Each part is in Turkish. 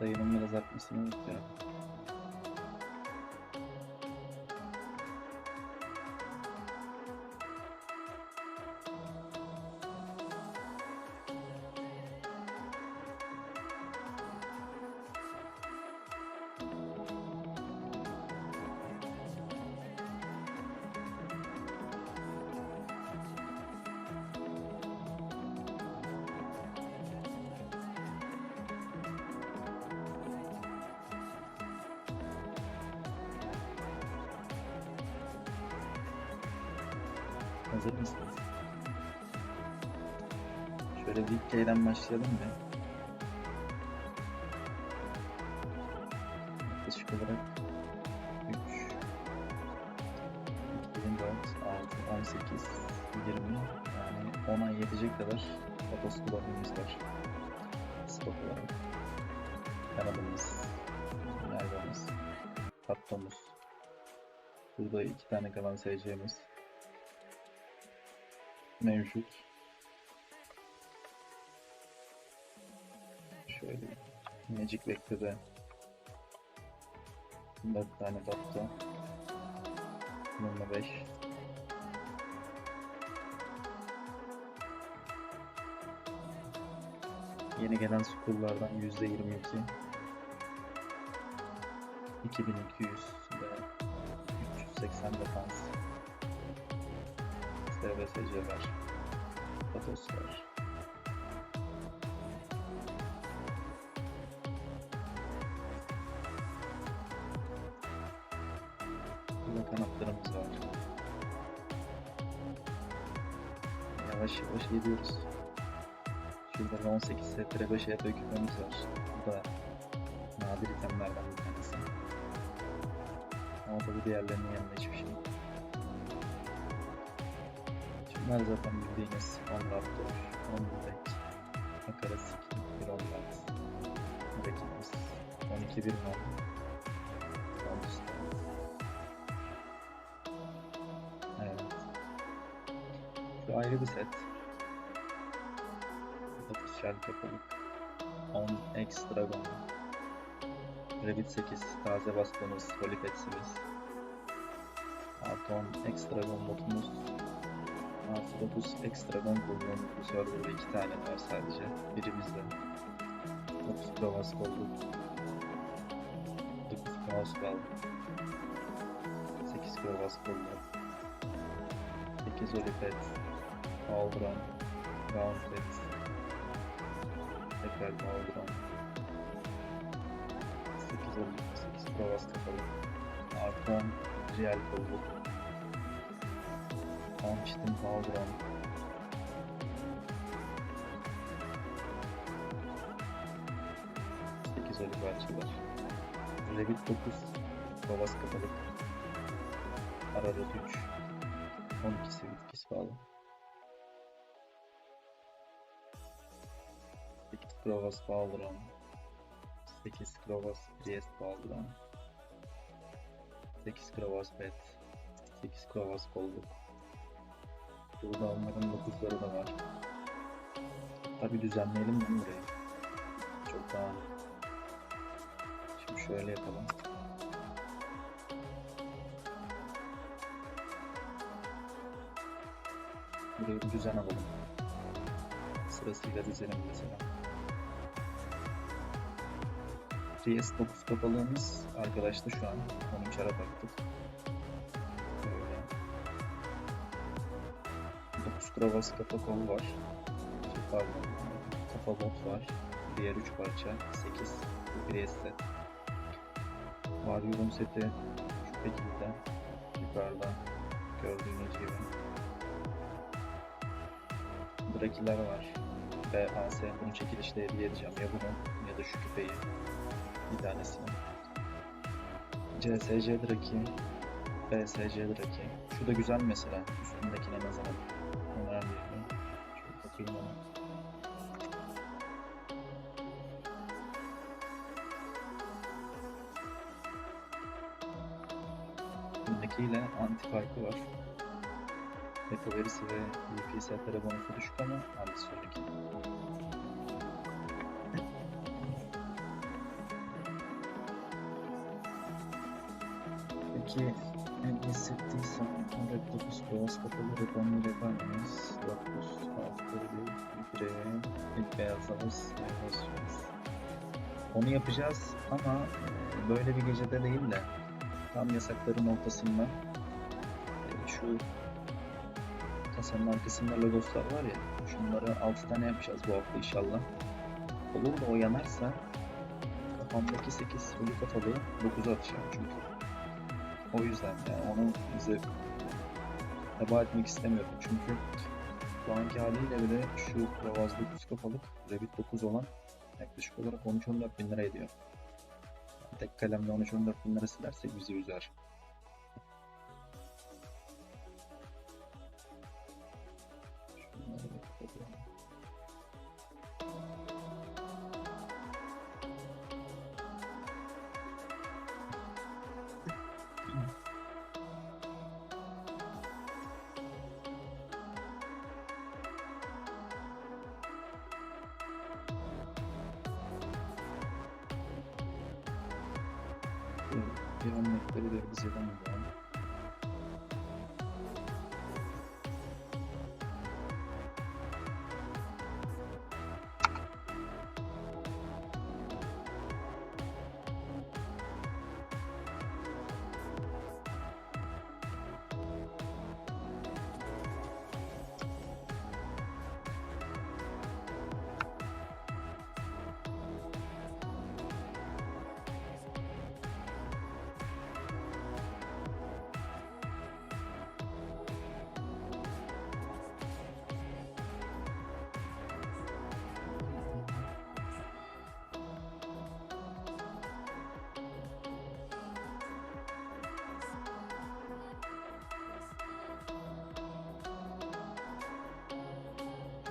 Sayının biraz artmasını unutmayalım. Hazır mısınız? Şöyle bir K'den başlayalım mı? Yaklaşık olarak 3 2004, 6, 18, 20 yani 10'a yetecek kadar otoskullarımız var. Stok olarak. Kanalımız, Merve'miz, Tattomuz. Burada iki tane kalan SC'miz mevcut. Şöyle Magic Vector'da 4 tane batta. Bununla 5. Yeni gelen scrolllardan %22. 2200 ve 380 defans. SVSC var. Patos var. Burada kanatlarımız var. Yavaş yavaş gidiyoruz. Şurada 18 setre 5 EP küpemiz var. Bu da nadir itemlerden bir tanesi. Ama tabii diğerlerinin yanında hiçbir şey yok. Bunlar zaten bildiğiniz 10 Raptor, 10 Black, Makara Skin, 1 10 Light, Rakibimiz 12 1 10, 10 üstü. Evet. Şu ayrı bir set. 9 şer kapalık, 10 X Dragon, Revit 8 taze bastığımız Holipetsimiz, artı 10 X Dragon botumuz, Artı 9 ekstra gon kullanıldı. Bu serverda 2 tane var sadece. Biri bizde. 9 provas oldu. 9 kaos kaldı. 8 provas oldu. 8 olipet. Aldron. Roundpet. Tekrar Aldron. 8 olipet. 8 provas kapalı. Artı 10 real kolluk. 10 çitin kaldıralım. Sekiz ölü parçalar. Revit 9. Kovas kapalı. Arada 3. 12 sivit pis bağlı. 8 Krovas Balduran. 8 Krovas Priest Balduran. 8 Krovas Pet. 8 Krovas Kolluk. Burada onların 9'ları da var. Tabi düzenleyelim mi burayı? Çok daha... Şimdi şöyle yapalım. Burayı bir düzen alalım. Sırasıyla dizelim mesela. PS9 kapalığımız arkadaşta şu an. Onu içeri baktık. 9 kravas kafa kol var. Şey, Pardon. Kafa bot var. Diğer 3 parça. 8. Bu bir set. Varium seti şu şekilde. Yukarıda gördüğünüz gibi. Drakiler var. B, A, S. Bunu çekilişte hediye edeceğim. Ya bunu ya da şu küpeyi. Bir tanesini. C, S, C Draki. B, S, C Draki. Şu da güzel mesela. Üstündekine nazaran. Bundakiyle anti farkı var. Recovery'si ve UPS'lere bonusu düşük ama sonraki? Peki en hissettiysem Red 9 boğaz kapalı yapar mıyız? 9 haftaları bir bireye ilk beyazlarız yaklaşıyoruz. Onu yapacağız ama böyle bir gecede değil de tam yasakların ortasında şu kasanın arkasında logoslar var ya şunları 6 tane yapacağız bu hafta inşallah. Olur da o yanarsa kafamdaki 8 ölü kafalı 9'a atacağım çünkü. O yüzden yani onu bize heba etmek istemiyorum çünkü şu anki haliyle bile şu Ravaz 9 kafalık Revit 9 olan yaklaşık olarak 13-14 bin lira ediyor. Tek kalemle 13-14 bin lira silersek bizi üzer. Bir örnekleri de bize de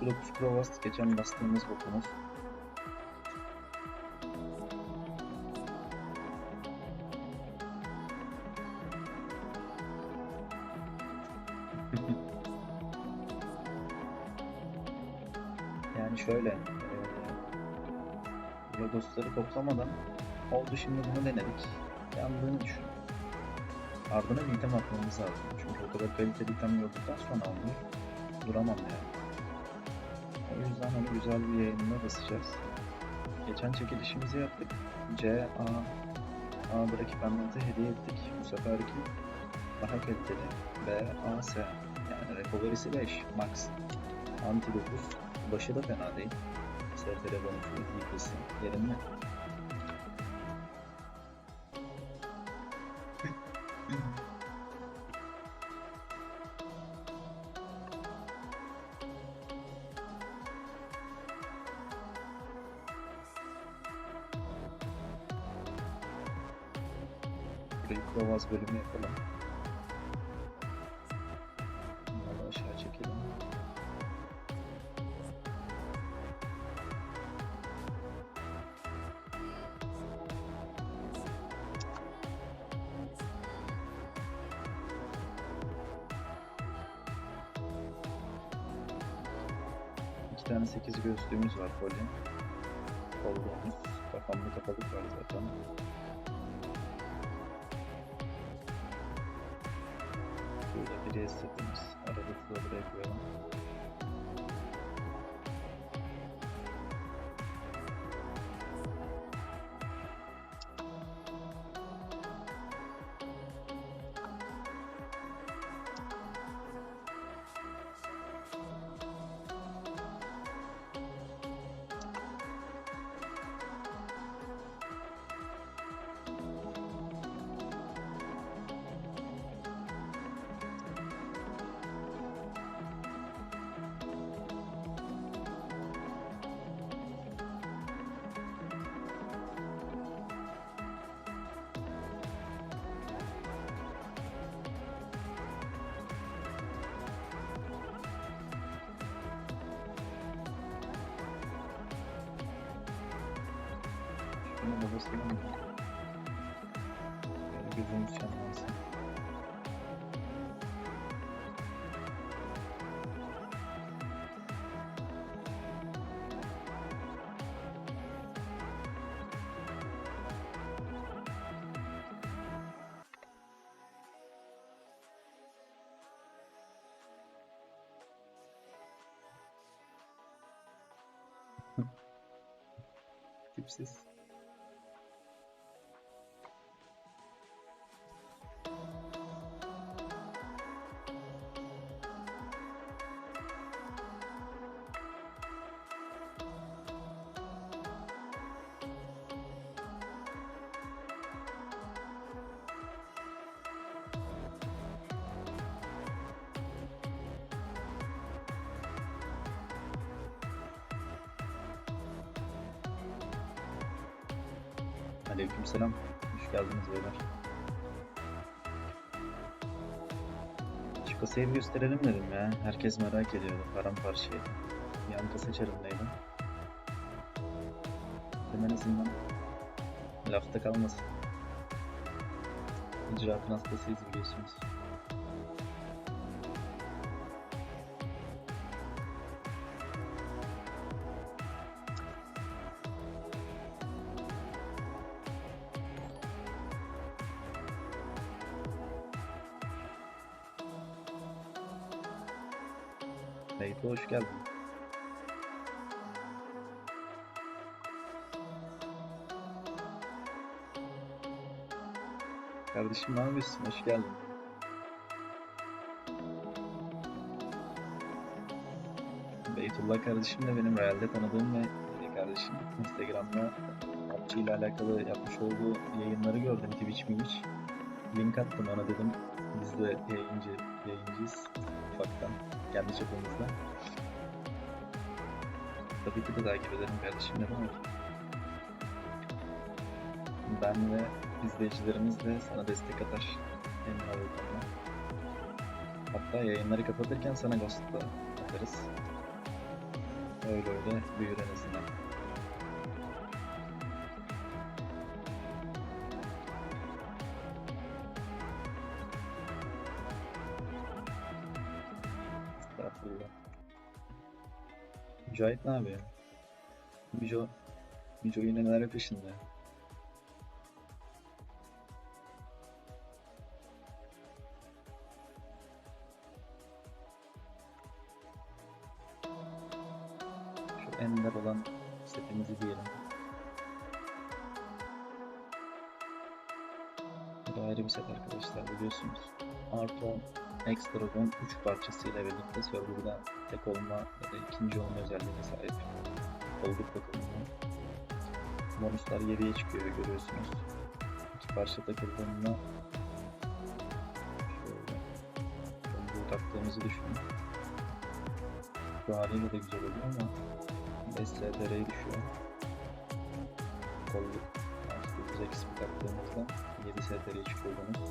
9 Provast geçen bastığımız bokumuz. yani şöyle e, Lodosları toplamadan oldu şimdi bunu denedik. Yandığını düşün. Ardına bir item atmamız lazım. Çünkü o kadar kaliteli item gördükten sonra alınır. Duramam yani. O yüzden onu güzel bir yayınla basacağız. Geçen çekilişimizi yaptık. C, A, A anlatı hediye ettik. Bu seferki daha kaliteli. B, A, S. Yani recovery'si 5, max. Anti 9. Başı da fena değil. STR bonusu, yıkılsın. Yerinde. Provaz bölümü yapalım. Bunları aşağı çekelim. İki tane 8 gözlüğümüz var poli. Kolluğumuz, kafamda kapalık var zaten. Şurada bir setimiz. Arada da buraya Bizim için olmaz. Aleykümselam. Hoş geldiniz beyler. Şu kasayı gösterelim dedim ya. Herkes merak ediyordu. Paramparçayı. Yan kasa çarındaydı. Hemen azından lafta kalmasın. İcraatın hastasıyız biliyorsunuz. Kardeşim ne yapıyorsun? Hoş geldin. Beytullah kardeşim de benim realde tanıdığım ve kardeşim. Instagram'da PUBG ile alakalı yapmış olduğu yayınları gördüm. Twitch Twitch. Link attım ona dedim. Biz de yayıncı, yayıncıyız ufaktan. Kendi çapımızda. Tabii ki de takip ederim kardeşim ne. Ben ve izleyicilerimiz de sana destek atar. Bu konuda. Hatta yayınları kapatırken sana ghost da atarız. Öyle öyle büyür en azından. Estağfurullah. Mücahit ne yapıyor? Müco, Müco yine neler peşinde? Arkadaşlar biliyorsunuz. Artı 10 Extragon 3 parçasıyla birlikte serverda tek olma ya da ikinci olma özelliğine sahip. Olduk bakımından. Bonuslar 7'ye çıkıyor görüyorsunuz. İki parça takıldığında şöyle taktığımızı düşünün. Bu haliyle de güzel oluyor ama 5 STR'ye düşüyor. Kolluk 9 XP taktığımızda 7 STR'ye çıkıyor bonus.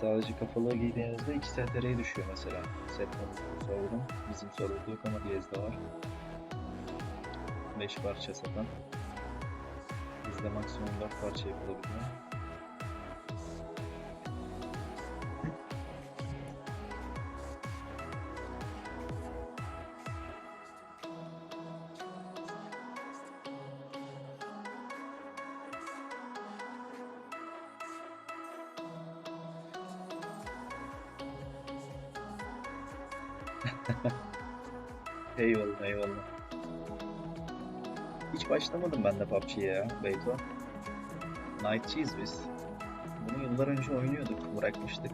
Sadece kafalığı giydiğinizde 2 STR'ye düşüyor mesela. Set bonusu server'ın. Bizim server'da yok ama Diyez'de var. 5 parça satan. Bizde maksimum 4 parça yapılabiliyor. Eyvallah eyvallah. Hiç başlamadım ben de PUBG'ye ya Beyto. Night'çıyız biz. Bunu yıllar önce oynuyorduk, bırakmıştık.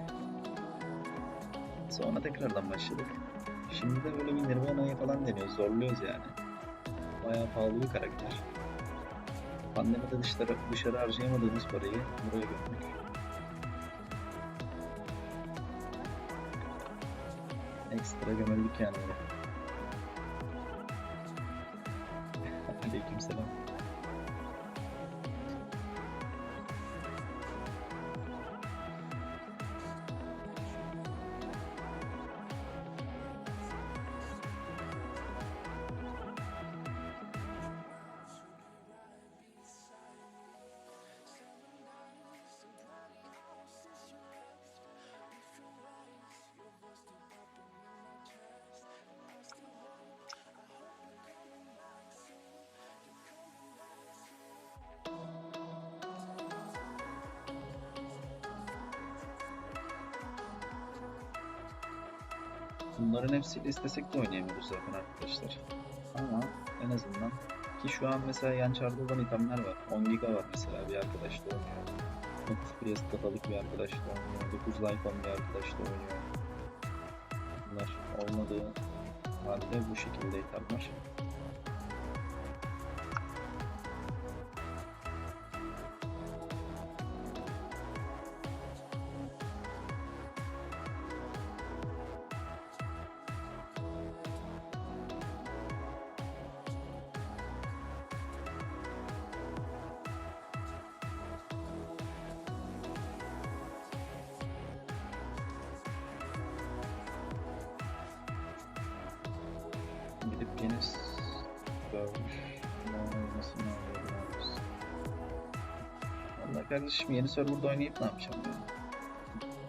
Sonra tekrardan başladık. Şimdi de böyle bir Nirvana'ya falan deniyoruz, zorluyoruz yani. Bayağı pahalı bir karakter. Pandemide dışarı, dışarı harcayamadığımız parayı buraya gömdük. Ekstra gömüldük yani öyle. Aleykümselam. Bunların hepsiyle istesek de oynayamıyoruz zaten arkadaşlar. Ama en azından ki şu an mesela yan çarda olan itemler var. 10 giga var mesela bir arkadaşla oynuyor. 30 Priest kafalık bir arkadaşla oynuyor. 9 life on bir arkadaşla oynuyor. Bunlar olmadığı halde bu şekilde itemler. Valla kardeşim yeni serverda oynayıp ne yapacağım ya?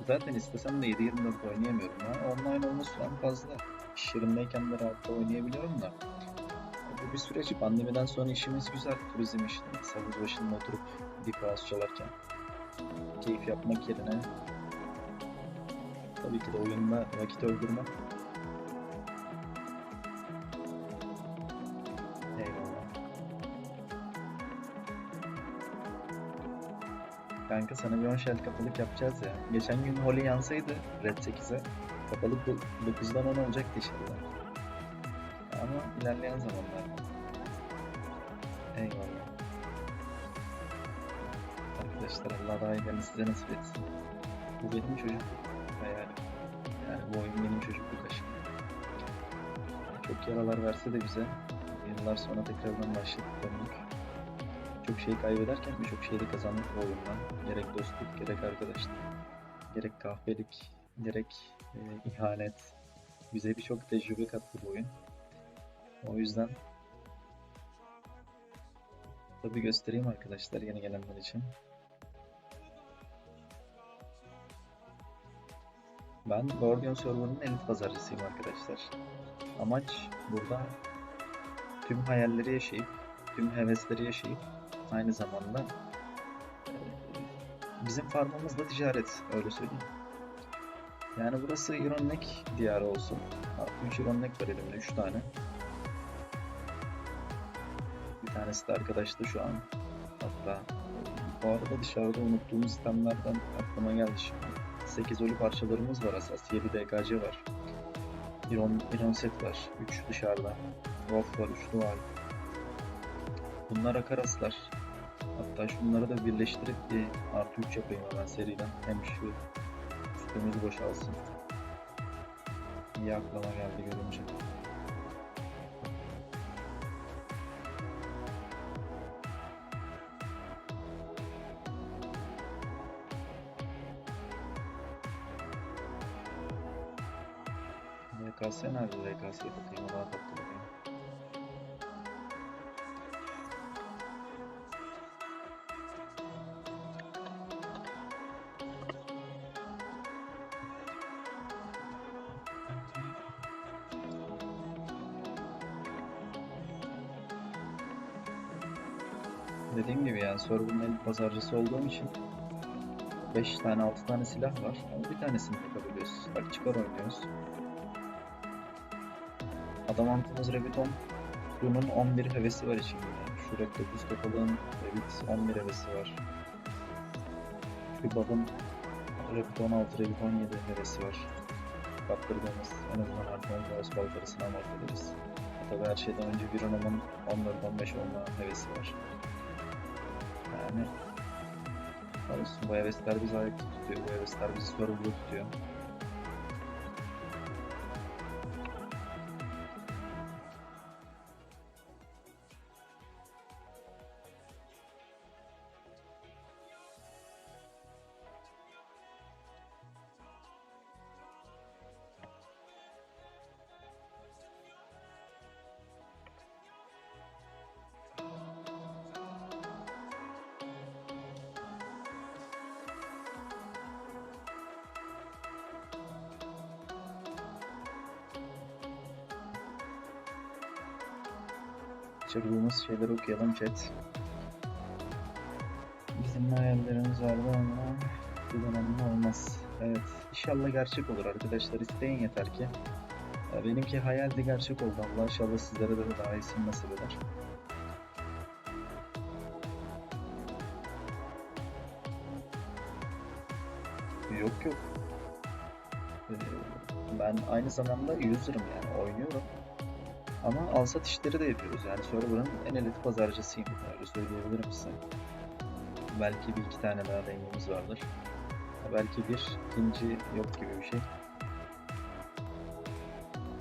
Zaten istesem de 7-24 oynayamıyorum ya. Online olma sürem fazla. İş yerindeyken de rahatla oynayabiliyorum da. Bu bir süreç. Pandemiden sonra işimiz güzel. Turizm işte. Havuz başında oturup Deep House çalarken keyif yapmak yerine tabii ki de oyunda vakit öldürmek Kanka sana bir 10 shell kapalık yapacağız ya. Geçen gün Holly yansaydı Red 8'e kapalık bu- 9'dan 10 olacaktı inşallah. Ama ilerleyen zamanlarda. Eyvallah. Arkadaşlar Allah daha iyi size nasip etsin. Bu benim çocukluk hayalim. Yani bu oyun benim çocukluk aşkım. Çok yaralar verse de bize yıllar sonra tekrardan başladık döndük. Çok şey kaybederken birçok şey de kazandık bu oyundan. Gerek dostluk, gerek arkadaşlık, gerek kahvelik, gerek e, ihanet. Bize birçok tecrübe kattı bu oyun. O yüzden tabi göstereyim arkadaşlar yeni gelenler için. Ben Guardian Server'ın elit pazarcısıyım arkadaşlar. Amaç burada tüm hayalleri yaşayıp, tüm hevesleri yaşayıp aynı zamanda e, bizim farmımız da ticaret öyle söyleyeyim. Yani burası ironik diyarı olsun. 3 ironik var elimde 3 tane. Bir tanesi de arkadaşta şu an. Hatta bu arada dışarıda unuttuğumuz sistemlerden aklıma geldi şimdi. 8 ölü parçalarımız var asas. 7 DKC var. Iron, Iron set var. 3 dışarıda. Wolf var. 3 dual. Bunlar akaraslar. Hatta şunları da birleştirip bir artı 3 yapayım hemen seriden. Hem şu üstümüz boşalsın. İyi aklıma geldi görünce. LKS nerede LKS'ye bakayım ona bakayım. Pazarcısı olduğum için 5 tane 6 tane silah var ama bir tanesini takabiliyoruz. Bak çıkar oynuyoruz. Adamantımız Rebiton. Bunun 11 hevesi var içinde. Şu Red 9 kapalığın Revit 11 hevesi var. Şu Bab'ın Revit 16, Revit 17 hevesi var. Kaptırdığımız en azından Arkaon Chaos Baltarısını amort ederiz. Tabii her şeyden önce bir Venom'un 14-15 olma hevesi var. Yani olsun bu hevesler bizi ayakta tutuyor. Bu hevesler bizi sorumlu tutuyor. Çırdığımız şeyleri okuyalım chat. Bizim hayallerimiz vardı ama bu dönemde olmaz. Evet, inşallah gerçek olur arkadaşlar. İsteyin yeter ki. Ya benimki hayaldi gerçek oldu. Allah inşallah sizlere de daha iyisini nasip eder. Yok yok. Ee, Ben aynı zamanda user'ım yani oynuyorum. Ama alsat işleri de yapıyoruz. Yani server'ın en elit pazarcısıyım. Öyle söyleyebilirim size. Belki bir iki tane daha deneyimimiz vardır. Belki bir, ikinci yok gibi bir şey.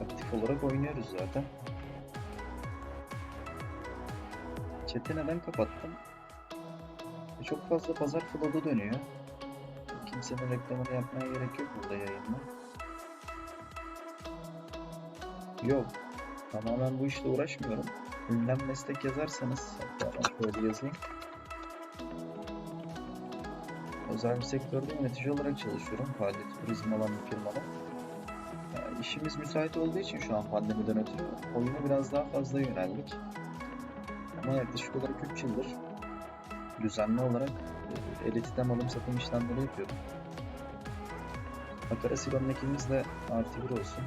Aktif olarak oynuyoruz zaten. Chat'i neden kapattım? E, Çok fazla pazar flow'da dönüyor. Kimsenin reklamını yapmaya gerek yok burada yayında. Yok. Tamamen bu işle uğraşmıyorum. Ünlem meslek yazarsanız hatta şöyle yazayım. Özel bir sektörde yönetici olarak çalışıyorum. Faaliyeti turizm alan bir firmada. Yani işimiz müsait olduğu için şu an pandemiden ötürü oyuna biraz daha fazla yöneldik. Ama yaklaşık olarak 3 yıldır düzenli olarak e, elitiden alım satım işlemleri yapıyorum. Akara Silon'un ekimiz de artı bir olsun.